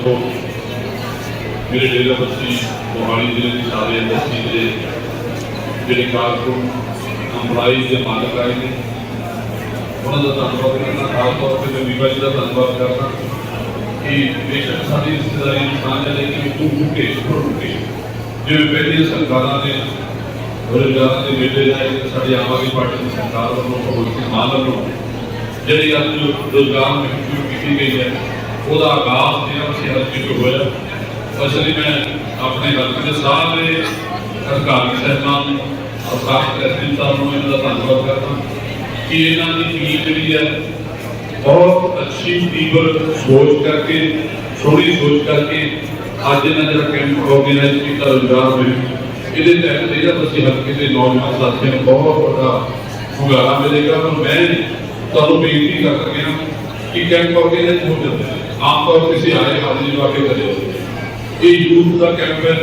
ਹਾਂ ਆਪਣੇ ਵੱਲੋਂ ਮੇਰੇ ਡੇਰਾ ਬੱਸੀ ਮੋਹਾਲੀ ਜ਼ਿਲ੍ਹੇ ਦੀ ਸਾਰੇ ਇੰਡਸਟਰੀ ਦੇ ਜਿਹੜੇ ਕਾਰਕੁਨ ਅੰਪਲਾਈ ਦੇ ਮਾਲਕ ਆਏ ਨੇ ਉਹਨਾਂ ਦਾ ਧੰਨਵਾਦ ਕਰਨਾ ਖਾਸ ਤੌਰ ਤੇ ਮੈਂ ਬੀਬਾ ਜੀ ਦਾ ਧੰਨਵਾਦ ਕਰਦਾ ਕਿ ਬੇਸ਼ੱਕ ਸਾਡੀ ਰਿਸ਼ਤੇਦਾਰੀ ਨੂੰ ਸਾਂਝਾ ਲੈ ਕੇ ਤੂੰ ਮੁੱਕੇ ਟੁੱਟੇ ਜਿਵੇਂ ਪਹਿਲੀਆਂ ਸਰਕਾਰਾਂ ਨੇ ਰੋਜ਼ਗਾਰ ਦੇ ਮੇਲੇ ਦਾ ਇੱਕ ਸਾਡੀ ਆਮ ਆਦਮੀ ਪਾਰਟੀ ਦੀ ਸਰਕਾਰ ਵੱਲੋਂ ਭਗਵੰਤ ਮਾਨ ਵੱਲੋਂ ਜਿਹੜੀ ਅੱਜ ਰੋਜ਼ਗਾਰ ਮੁਹਿੰਮ ਸ਼ੁਰੂ ਕੀਤੀ ਗਈ ਹੈ ਉਹਦਾ ਆਗਾਜ਼ ਜਿਹੜਾ ਅਸੀਂ ਹਲਕੇ ਤੋਂ ਹੋਇਆ ਉਸ ਲਈ ਮੈਂ ਆਪਣੇ ਹਲਕੇ ਦੇ ਸਾਰੇ ਅਧਿਕਾਰੀ ਸਹਿਬਾਨ ਨੂੰ ਅਫਸਾਰ ਪ੍ਰੈਸਿਡੈਂਟ ਸਾਹਿਬ ਨੂੰ ਇਹਨਾਂ ਦਾ ਧੰਨਵਾਦ ਕਰਦਾ ਕਿ ਇਹਨਾਂ ਦੀ ਟੀਮ ਜਿਹੜੀ ਹੈ ਬਹੁਤ ਅੱਛੀ ਤੀਬਰ ਸੋਚ ਕਰਕੇ ਥੋੜੀ ਸੋਚ ਕਰਕੇ ਅੱਜ ਇਹਨਾਂ ਜਿਹੜਾ ਕੈਂਪ ਆਰਗੇਨਾਈਜ਼ ਕੀਤਾ ਰੋਜ਼ਗਾਰ ਮੁਹਿੰਮ ਇਹਦੇ ਤਹਿਤ ਜਿਹੜਾ ਅਸੀਂ ਹਲਕੇ ਦੇ ਨੌਜਵਾਨ ਸਾਥੀਆਂ ਨੂੰ ਬਹੁਤ ਵੱਡਾ ਹੁੰਗਾਰਾ ਮਿਲੇਗਾ ਪਰ ਮੈਂ ਤੁਹਾਨੂੰ ਬੇਨਤੀ ਕਰ ਰਿਹਾ ਕਿ ਕੈਂਪ ਆਰਗੇਨਾਈਜ਼ ਹੋ ਜਾਂਦਾ ਹੈ ਆਮ ਤੌਰ ਤੇ ਅਸੀਂ ਆਏ ਹਾਜ਼ਰੀ ਲਵਾ ਕੇ ਕਰੇ ਇਹ ਯੂਥ ਦਾ ਕੈਂਪ ਹੈ।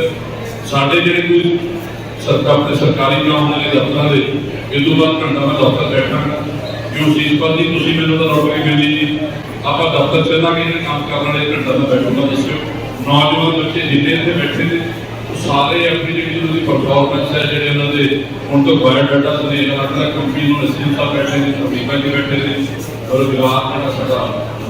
ਸਾਡੇ ਜਿਹੜੇ ਕੋਈ ਸਰਕਾਰ ਤੇ ਸਰਕਾਰੀ ਕੰਮ ਵਾਲੇ ਦਫ਼ਤਰਾਂ ਦੇ, ਇਹ ਤੋਂ ਬਾਅਦ ਘੰਟਾ ਮੈਂ ਦਫ਼ਤਰ ਬੈਠਾਂਗਾ ਜੋ ਸੀਸਪਾਲ ਜੀ ਤੁਸੀਂ ਮੈਨੂੰ ਤਾਂ ਨੌਕਰੀ ਮਿਲੀ ਜੀ। ਆਪਾਂ ਦਫ਼ਤਰ ਚੱਲਾਂਗੇ, ਜਿਹੜੇ ਕੰਮ ਕਰਨ ਵਾਲੇ ਘੰਟਾ ਮੈਂ ਬੈਠੂਗਾ ਦੱਸਿਓ। ਨੌਜਵਾਨ ਬੱਚੇ ਜਿੰਨੇ ਇੱਥੇ ਬੈਠੇ ਨੇ, ਉਹ ਸਾਰੇ ਆਪਣੀ ਜਿਹੜੀ ਉਹਨਾਂ ਦੀ ਪਰਫਾਰਮੈਂਸ ਹੈ, ਜਿਹੜੇ ਉਹਨਾਂ ਦੇ ਹੁਣ ਤੋਂ ਬਾਇਓਡਾਟਾ ਨੇ ਅਲੱਗ ਅਲੱਗ ਕੰਪਨੀ ਨੂੰ ਨਸੀਬ ਬੈਠੇ ਨੇ ਅਮਰੀਕਾ ਬੈਠੇ ਨੇ। ਔਰ ਜਿਹੜਾ ਸਾਡਾ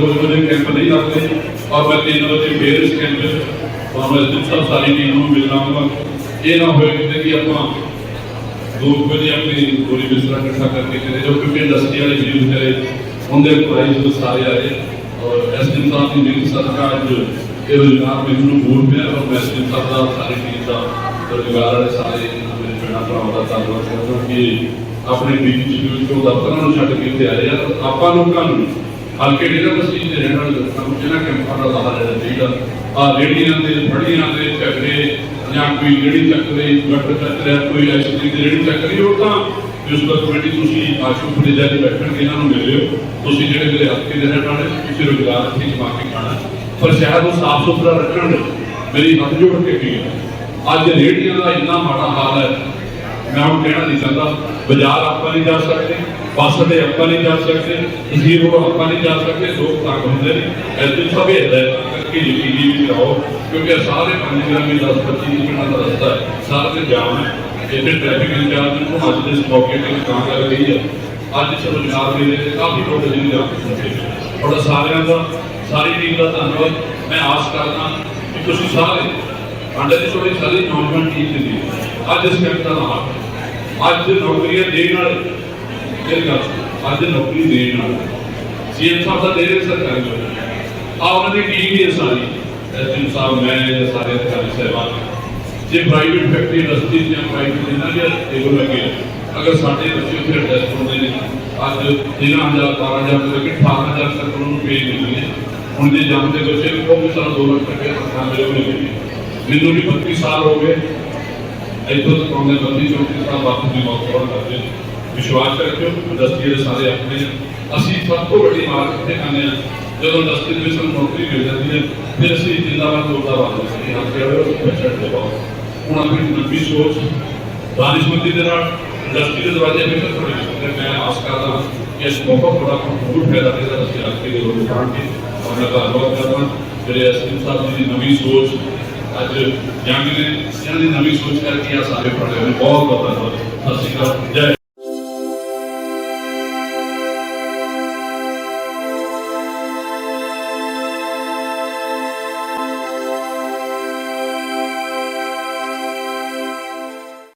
ਲੱਗੇਗਾ ਰੋਜ਼ ਰੋਜ਼ ਇਹ ਕੈਂਪ ਨਹੀਂ ਲੱਗਦੇ ਔਰ ਮੈਂ 3 ਵਜੇ ਫੇਰ ਇਸ ਕੈਂਪ ਵਿੱਚ ਤੁਹਾਨੂੰ ਇਸ ਦਿਨ ਸਭ ਸਾਰੀ ਟੀਮ ਨੂੰ ਮਿਲਣਾ ਹੋਗਾ ਇਹ ਨਾ ਹੋਏ ਕਿਤੇ ਕਿ ਆਪਾਂ ਦੋ ਕੁ ਵਜੇ ਆਪਣੀ ਪੂਰੀ ਬਿਸਤਰਾ ਇਕੱਠਾ ਕਰਕੇ ਕਰੇ ਜੋ ਕਿਉਂਕਿ ਇੰਡਸਟਰੀ ਵਾਲੇ ਵੀਰ ਕਰੇ। ਉਹਦੇ ਪ੍ਰਾਈਸ ਸਾਰੇ ਆਏ ਔਰ ਇਸ ਇਹ ਰੋਜ਼ਗਾਰ ਮੈਨੂੰ ਨੂੰ ਬੋਲ ਪਿਆ ਔਰ ਮੈਂ ਇਸ ਦਾ ਸਾਰੀ ਟੀਮ ਦਾ ਰੋਜ਼ਗਾਰ ਵਾਲੇ ਸਾਰੇ ਮੇਰੇ ਭੈਣਾਂ ਭਰਾਵਾਂ ਦਾ ਧੰਨਵਾਦ ਕਰਦਾ ਕਿ ਆਪਣੇ ਬੀਜੀ ਜੀ ਤੋਂ ਦਫ਼ਤਰਾਂ ਨੂੰ ਛੱਡ ਕੇ ਇੱਥੇ ਆਏ ਆ। ਆਪਾਂ ਲੋਕਾਂ ਨੂੰ ਹਲਕੇ ਡੇਰਾ ਬਸਤੀ ਦੇ ਰਹਿਣ ਵਾਲੇ ਲੋਕਾਂ ਨੂੰ ਜਿਹਨਾਂ ਕੈਂਪਾਂ ਦਾ ਸਹਾਰਾ ਲੈਣਾ ਚਾਹੀਦਾ। ਆ ਰੇੜੀਆਂ ਤੇ ਫੜੀਆਂ ਤੇ ਝਗੜੇ ਜਾਂ ਕੋਈ ਰੇੜੀ ਚੱਕ ਰਹੀ ਮਟਰ ਕੋਈ ਐਸਪੀ ਦੀ ਰੇੜੀ ਚੱਕ ਉਹ ਤਾਂ ਮਿਊਨਿਸਪਲ ਕਮੇਟੀ ਤੁਸੀਂ ਆਸ਼ੂ ਫਰੀਜਾ ਦੇ ਬੈਠਣਗੇ, ਇਹਨਾਂ ਨੂੰ ਮਿਲ ਤੁਸੀਂ ਜਿਹੜੇ ਮੇਰੇ ਹਲਕੇ ਦੇ ਰਹਿਣ ਵਾਲੇ, ਤੁਸੀਂ ਰੋਜ਼ਗਾਰ ਇੱਥੇ ਕਮਾ ਕੇ ਖਾਣਾ। ਪਰ ਸ਼ਹਿਰ ਨੂੰ ਸਾਫ਼ ਸੁਥਰਾ ਰੱਖਣ ਮੇਰੀ ਹੱਥ ਜੋੜ ਕੇ ਵੀ ਅੱਜ ਰੇੜੀਆਂ ਦਾ ਇੰਨਾ ਮਾੜਾ ਹਾਲ ਹੈ, ਮੈਂ ਹੁਣ ਕਹਿਣਾ ਨਹੀਂ ਚਾਹੁੰਦਾ, ਬਾਜ਼ਾਰ ਆਪਾਂ ਨਹੀਂ ਜਾ ਸਕਦੇ। ਬੱਸ ਦੇ ਆਪਾਂ ਨਹੀਂ ਜਾ ਸਕਦੇ ਜ਼ੀਰੋ ਆਪਾਂ ਨਹੀਂ ਜਾ ਸਕਦੇ ਲੋਕ ਤੰਗ ਹੁੰਦੇ ਨੇ ਐਸੇ ਸਭ ਇਹਦਾ ਕਿ ਯਕੀਨੀ ਵੀ ਕਰਾਓ ਕਿਉਂਕਿ ਇਹ ਸਾਰੇ ਪੰਜ ਗ੍ਰਾਮੀ 10 25 ਮਿੰਟਾਂ ਦਾ ਰਸਤਾ ਹੈ ਸਾਰੇ ਤੇ ਜਾਮ ਹੈ ਇੱਥੇ ਟ੍ਰੈਫਿਕ ਇੰਚਾਰਜ ਨੂੰ ਅੱਜ ਦੇ ਇਸ ਮੌਕੇ ਤੇ ਕੰਮ ਕਰ ਰਹੀ ਹੈ ਅੱਜ ਇਸ ਰੋਜ਼ਗਾਰ ਮੇਲੇ ਤੇ ਕਾਫੀ ਲੋਕ ਜਿਹੜੇ ਆ ਤੁਹਾਡਾ ਸਾਰਿਆਂ ਦਾ ਸਾਰੀ ਟੀਮ ਦਾ ਧੰਨਵਾਦ ਮੈਂ ਆਸ ਕਰਦਾ ਕਿ ਤੁਸੀਂ ਸਾਰੇ ਅੰਡੇ ਦੀ ਛੋਟੀ ਸਾਰੀ ਨੌਜਵਾਨ ਟੀਮ ਦੀ ਅੱਜ ਇਸ ਕੈਂਪ ਦਾ ਨਾਮ ਅੱਜ ਨੌਕਰੀਆਂ ਦੇਣ ਵਾਲੇ ਇਹ ਗੱਲ ਅੱਜ ਨੌਕਰੀ ਦੇਣ ਵਾਲੇ ਸੀਐਮ ਸਾਹਿਬ ਦਾ ਦੇ ਰਹੇ ਸਰਕਾਰੀ ਨੌਕਰੀ ਆ ਉਹਨਾਂ ਦੀ ਟੀਮ ਹੀ ਹੈ ਸਾਰੀ। ਐਸਐਮ ਸਾਹਿਬ, ਮੈਂ ਸਾਰੇ ਅਧਿਕਾਰੀ ਸਾਹਿਬਾਨ। ਜੇ ਪ੍ਰਾਈਵੇਟ ਫੈਕਟਰੀ ਇੰਡਸਟਰੀ ਜਾਂ ਪ੍ਰਾਈਵੇਟ ਜਿੰਨਾ ਵੀ ਟੇਬਲ ਲੱਗੇ ਅਗਰ ਸਾਡੇ ਬੱਚੇ ਉੱਥੇ ਟੈਸਟ ਹੁੰਦੇ ਨੇ, ਅੱਜ 13000 12000 ਤੋਂ ਲੈ ਕੇ 18000 ਤੱਕ ਉਹਨਾਂ ਨੂੰ ਪੇ ਮਿਲਦੀ ਹੈ। ਹੁਣ ਜੇ ਜਾਂਦੇ ਬੱਚੇ ਉਹ ਵੀ ਸਾਨੂੰ 2 ਲੱਖ ਰੁਪਏ ਤਨਖਾਹ ਮਿਲੇ ਹੋਏ ਮੈਨੂੰ ਵੀ 32 ਸਾਲ ਹੋ ਗਏ। ਇੱਥੋਂ ਤੱਕ ਆਉਂਦੇ ਬੰਦੀ ਚੌਂਕੀ ਸਾਹਿਬ ਬਾਪੂ ਦੀ ਮੌਤ ਕਰਨ ਕਰਦੇ ਵਿਸ਼ਵਾਸ ਰੱਖਿਓ, ਇੰਡਸਟਰੀ ਦੇ ਸਾਰੇ ਆਪਣੇ ਅਸੀਂ ਸਭ ਤੋਂ ਵੱਡੀ ਮਾਰ ਕਿੱਥੇ ਖਾਂਦੇ ਹਾਂ? ਜਦੋਂ ਇੰਡਸਟਰੀ ਦੇ ਵਿੱਚ ਸਾਨੂੰ ਨੌਕਰੀ ਮਿਲ ਜਾਂਦੀ ਹੈ, ਫਿਰ ਅਸੀਂ ਜਿੰਦਾਬਾਦ ਮੁਰਦਾਬਾਦ ਅਸੀਂ ਹੱਥ ਜਿਹੜੇ ਉਹ ਪੈਸੇ ਦੇ ਬਹੁਤ। ਹੁਣ ਆਪਣੀ ਨਵੀਂ ਸੋਚ ਦਾਨਿਸ਼ਮੰਦੀ ਦੇ ਨਾਲ ਇੰਡਸਟਰੀ ਦੇ ਦਰਵਾਜ਼ੇ ਵੀ ਖੋਲ੍ਹੇ ਨੇ ਮੈਂ ਆਸ ਕਰਦਾ ਕਿ ਇਸ ਬਹੁਤ ਬੜਾ ਕੰਟਰੀਬਿਊਟ ਹੈ ਜਿਹੜਾ ਅਸੀਂ ਅੱਜ ਦੇ ਲੋਕ ਜਾਣਗੇ। ਔਰ ਧੰਨਵਾਦ ਕਰਦਾ ਜਿਹੜੇ ਐਸਪੀ ਸਾਹਿਬ ਦੀ ਨਵੀਂ ਸੋਚ, ਅੱਜ ਜੰਗ ਨੇ, ਇਹਨਾਂ ਦੀ ਨਵੀਂ ਸੋਚ ਕਰਕੇ ਆ ਸਾਰੇ ਪੜ੍ਹੇ ਨੇ ਬਹੁਤ ਬਹੁਤ ਧੰਨਵਾਦ। ਸਤਿ ਸ਼੍ਰੀ ਅਕਾਲ। ਜੈ